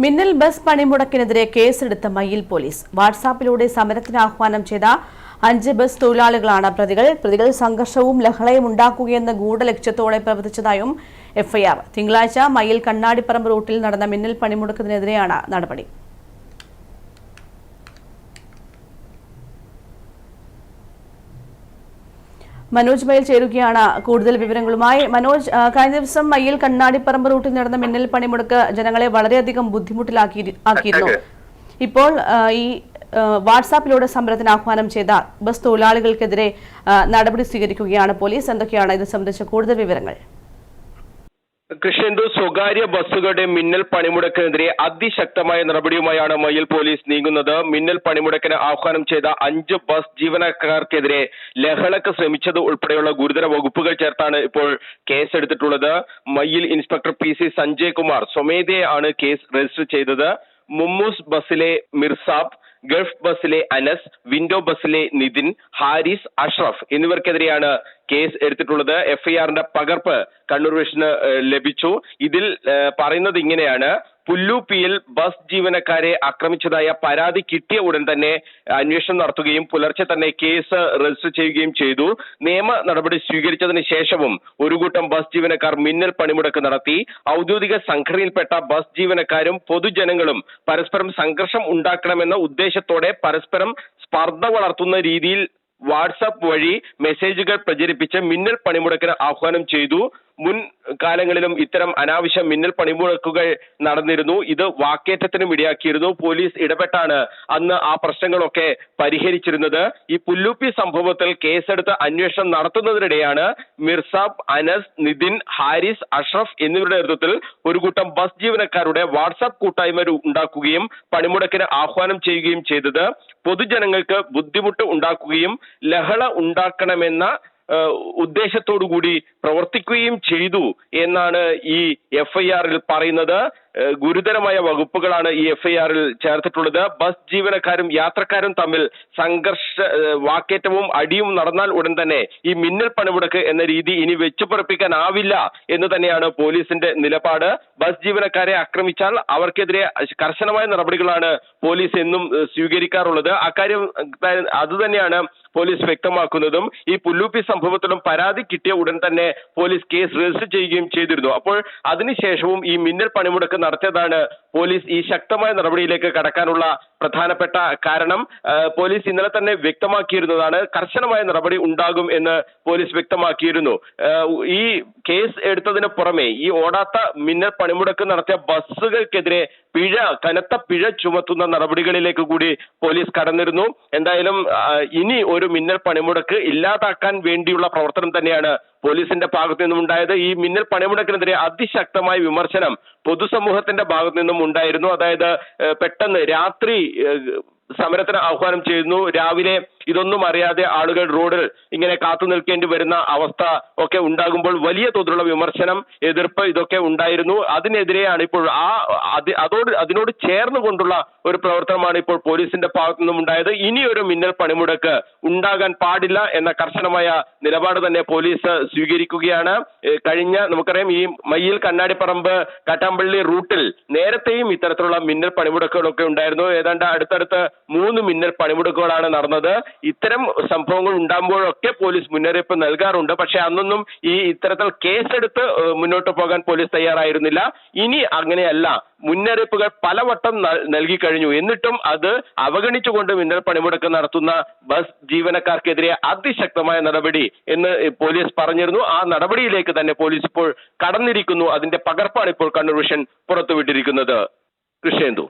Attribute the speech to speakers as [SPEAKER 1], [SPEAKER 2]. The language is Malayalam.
[SPEAKER 1] മിന്നൽ ബസ് പണിമുടക്കിനെതിരെ കേസെടുത്ത മയ്യിൽ പോലീസ്. വാട്സാപ്പിലൂടെ സമരത്തിന് ആഹ്വാനം ചെയ്ത അഞ്ച് ബസ് തൊഴിലാളികളാണ് പ്രതികൾ. പ്രതികൾ സംഘർഷവും ലഹളയും ഉണ്ടാക്കുകയെന്ന ഗൂഢലക്ഷ്യത്തോടെ പ്രവർത്തിച്ചതായും എഫ്ഐആർ. തിങ്കളാഴ്ച മയ്യിൽ കണ്ണാടിപ്പറമ്പ് റൂട്ടിൽ നടന്ന മിന്നൽ പണിമുടക്കിനെതിരെയാണ് നടപടി. മനോജ് മയിൽ ചേരുകയാണ്. കൂടുതൽ വിവരങ്ങളുമായി മനോജ് കഴിഞ്ഞ ദിവസം മയ്യിൽ കണ്ണാടിപ്പറമ്പ് റൂട്ടിൽ നടന്ന മിന്നൽ പണിമുടക്ക് ജനങ്ങളെ വളരെയധികം ബുദ്ധിമുട്ടിലാക്കിയിരുന്നു ഇപ്പോൾ ഈ വാട്സാപ്പിലൂടെ സമരത്തിന് ആഹ്വാനം ചെയ്ത ബസ് തൊഴിലാളികൾക്കെതിരെ നടപടി സ്വീകരിക്കുകയാണ് പോലീസ്. എന്തൊക്കെയാണ് ഇത് സംബന്ധിച്ച കൂടുതൽ വിവരങ്ങൾ?
[SPEAKER 2] കൃഷ്ണന്തു സ്വകാര്യ ബസ്സുകളുടെ മിന്നൽ പണിമുടക്കിനെതിരെ അതിശക്തമായ നടപടിയുമായാണ് മയിൽ പോലീസ് നീങ്ങുന്നത്. മിന്നൽ പണിമുടക്കിന് ആഹ്വാനം ചെയ്ത അഞ്ച് ബസ് ജീവനക്കാർക്കെതിരെ ലഹളക്ക് ശ്രമിച്ചത് ഉൾപ്പെടെയുള്ള ഗുരുതര വകുപ്പുകൾ ചേർത്താണ് ഇപ്പോൾ കേസെടുത്തിട്ടുള്ളത്. Mayyil inspector P C Sanjay Kumar സ്വമേധയാണ് case register ചെയ്തത്. മുമ്മൂസ് ബസ്സിലെ മിർസാബ് ഗൾഫ് ബസ്സിലെ അനസ് വിൻഡോ ബസ്സിലെ നിതിൻ ഹാരിസ് അഷ്റഫ് എന്നിവർക്കെതിരെയാണ് കേസ് എടുത്തിട്ടുള്ളത്. എഫ്ഐആറിന്റെ പകർപ്പ് കണ്ണൂർ വിഷന് ലഭിച്ചു. ഇതിൽ പറയുന്നത് ഇങ്ങനെയാണ്. പുല്ലൂപ്പിയിൽ ബസ് ജീവനക്കാരെ ആക്രമിച്ചതായ പരാതി കിട്ടിയ ഉടൻ തന്നെ അന്വേഷണം നടത്തുകയും പുലർച്ചെ തന്നെ കേസ് രജിസ്റ്റർ ചെയ്യുകയും ചെയ്തു. നിയമ നടപടി സ്വീകരിച്ചതിന് ശേഷവും ഒരു കൂട്ടം ബസ് ജീവനക്കാർ മിന്നൽ പണിമുടക്ക് നടത്തി. ഔദ്യോഗിക സംഘടനയിൽപ്പെട്ട ബസ് ജീവനക്കാരും പൊതുജനങ്ങളും പരസ്പരം സംഘർഷം ഉണ്ടാക്കണമെന്ന ഉദ്ദേശത്തോടെ പരസ്പരം സ്പർദ്ധ വളർത്തുന്ന രീതിയിൽ വാട്സാപ്പ് വഴി മെസ്സേജുകൾ പ്രചരിപ്പിച്ച് മിന്നൽ പണിമുടക്കിന് ആഹ്വാനം ചെയ്തു. മുൻ കാലങ്ങളിലും ഇത്തരം അനാവശ്യ മിന്നൽ പണിമുടക്കുകൾ നടന്നിരുന്നു. ഇത് വാക്കേറ്റത്തിനും ഇടയാക്കിയിരുന്നു. പോലീസ് ഇടപെട്ടാണ് അന്ന് ആ പ്രശ്നങ്ങളൊക്കെ പരിഹരിച്ചിരുന്നത്. ഈ പുല്ലൂപ്പി സംഭവത്തിൽ കേസെടുത്ത് അന്വേഷണം നടത്തുന്നതിനിടെയാണ് മിർസാബ് അനസ് നിതിൻ ഹാരിസ് അഷ്റഫ് എന്നിവരുടെ നേതൃത്വത്തിൽ ഒരു കൂട്ടം ബസ് ജീവനക്കാരുടെ വാട്സാപ്പ് കൂട്ടായ്മ ഉണ്ടാക്കുകയും പണിമുടക്കിന് ആഹ്വാനം ചെയ്യുകയും ചെയ്തത്. പൊതുജനങ്ങൾക്ക് ബുദ്ധിമുട്ട് ഉണ്ടാക്കുകയും ലഹള ഉണ്ടാക്കണമെന്ന ഏഹ്, ഉദ്ദേശത്തോടുകൂടി പ്രവർത്തിക്കുകയും ചെയ്തു എന്നാണ് ഈ എഫ്ഐആറിൽ പറയുന്നത്. ഏഹ്, ഗുരുതരമായ വകുപ്പുകളാണ് ഈ എഫ്ഐആറിൽ ചേർത്തിട്ടുള്ളത്. ബസ് ജീവനക്കാരും യാത്രക്കാരും തമ്മിൽ സംഘർഷ വാക്കേറ്റവും അടിയും നടന്നാൽ ഉടൻ തന്നെ ഈ മിന്നൽ പണിമുടക്ക് എന്ന രീതി ഇനി വെച്ചു പൊറപ്പിക്കാനാവില്ല എന്ന് തന്നെയാണ് പോലീസിന്റെ നിലപാട്. ബസ് ജീവനക്കാരെ ആക്രമിച്ചാൽ അവർക്കെതിരെ കർശനമായ നടപടികളാണ് പോലീസ് എന്നും സ്വീകരിക്കാറുള്ളത്. അക്കാര്യം അതുതന്നെയാണ് അത് തന്നെയാണ് പോലീസ് വ്യക്തമാക്കുന്നതും. ഈ പുല്ലൂപ്പി സംഭവത്തിലും പരാതി കിട്ടിയ ഉടൻ തന്നെ പോലീസ് കേസ് രജിസ്റ്റർ ചെയ്യുകയും ചെയ്തിരുന്നു. അപ്പോൾ അതിനുശേഷവും ഈ മിന്നൽ പണിമുടക്ക് നടത്തിയതാണ് പോലീസ് ഈ ശക്തമായ നടപടിയിലേക്ക് കടക്കാനുള്ള പ്രധാനപ്പെട്ട കാരണം. പോലീസ് ഇന്നലെ തന്നെ വ്യക്തമാക്കിയിരുന്നതാണ് കർശനമായ നടപടി ഉണ്ടാകും എന്ന് പോലീസ് വ്യക്തമാക്കിയിരുന്നു. ഈ കേസ് എടുത്തതിന് പുറമെ ഈ ഓടാത്ത മിന്നൽ പണിമുടക്ക് നടത്തിയ ബസ്സുകൾക്കെതിരെ പിഴ കനത്ത പിഴ ചുമത്തുന്ന നടപടികളിലേക്ക് കൂടി പോലീസ് കടന്നിരുന്നു. എന്തായാലും ഇനി ഒരു മിന്നൽ പണിമുടക്ക് ഇല്ലാതാക്കാൻ വേണ്ടിയുള്ള പ്രവർത്തനം തന്നെയാണ് പോലീസിന്റെ ഭാഗത്തു നിന്നും ഉണ്ടായത് ഈ മിന്നൽ പണിമുടക്കിനെതിരെ അതിശക്തമായ വിമർശനം പൊതുസമൂഹത്തിന്റെ ഭാഗത്തു നിന്നും ഉണ്ടായിരുന്നു. അതായത് പെട്ടെന്ന് രാത്രി സമരത്തിന് ആഹ്വാനം ചെയ്യുന്നു. രാവിലെ ഇതൊന്നും അറിയാതെ ആളുകൾ റോഡിൽ ഇങ്ങനെ കാത്തു നിൽക്കേണ്ടി വരുന്ന അവസ്ഥ ഒക്കെ ഉണ്ടാകുമ്പോൾ വലിയ തോതിലുള്ള വിമർശനം എതിർപ്പ് ഇതൊക്കെ ഉണ്ടായിരുന്നു. അതിനെതിരെയാണ് ഇപ്പോൾ ആ അതോട് അതിനോട് ചേർന്നുകൊണ്ടുള്ള ഒരു പ്രവർത്തനമാണ് ഇപ്പോൾ പോലീസിന്റെ ഭാഗത്തു നിന്നും ഉണ്ടായത്. ഇനിയൊരു മിന്നൽ പണിമുടക്ക് ഉണ്ടാകാൻ പാടില്ല എന്ന കർശനമായ നിലപാട് തന്നെ പോലീസ് സ്വീകരിക്കുകയാണ്. കഴിഞ്ഞ നമുക്കറിയാം ഈ മയ്യിൽ കണ്ണാടിപ്പറമ്പ് കാട്ടാമ്പള്ളി റൂട്ടിൽ നേരത്തെയും ഇത്തരത്തിലുള്ള മിന്നൽ പണിമുടക്കുകളൊക്കെ ഉണ്ടായിരുന്നു. ഏതാണ്ട് അടുത്തടുത്ത് മൂന്ന് മിന്നൽ പണിമുടക്കുകളാണ് നടന്നത്. ഇത്തരം സംഭവങ്ങൾ ഉണ്ടാകുമ്പോഴൊക്കെ പോലീസ് മുന്നറിയിപ്പ് നൽകാറുണ്ട്. പക്ഷെ അന്നൊന്നും ഈ ഇത്തരത്തിൽ കേസെടുത്ത് മുന്നോട്ട് പോകാൻ പോലീസ് തയ്യാറായിരുന്നില്ല. ഇനി അങ്ങനെയല്ല. മുന്നറിയിപ്പുകൾ പലവട്ടം നൽ- നൽകി കഴിഞ്ഞു. എന്നിട്ടും അത് അവഗണിച്ചുകൊണ്ട് മിന്നൽ പണിമുടക്ക് നടത്തുന്ന ബസ് ജീവനക്കാർക്കെതിരെ അതിശക്തമായ നടപടി എന്ന് പോലീസ് പറഞ്ഞിരുന്നു. ആ നടപടിയിലേക്ക് തന്നെ പോലീസ് ഇപ്പോൾ കടന്നിരിക്കുന്നു. അതിന്റെ പകർപ്പാണ് ഇപ്പോൾ കണ്ണൂർ വിഷൻ പുറത്തുവിട്ടിരിക്കുന്നത്. കൃഷ്ണേന്ദു.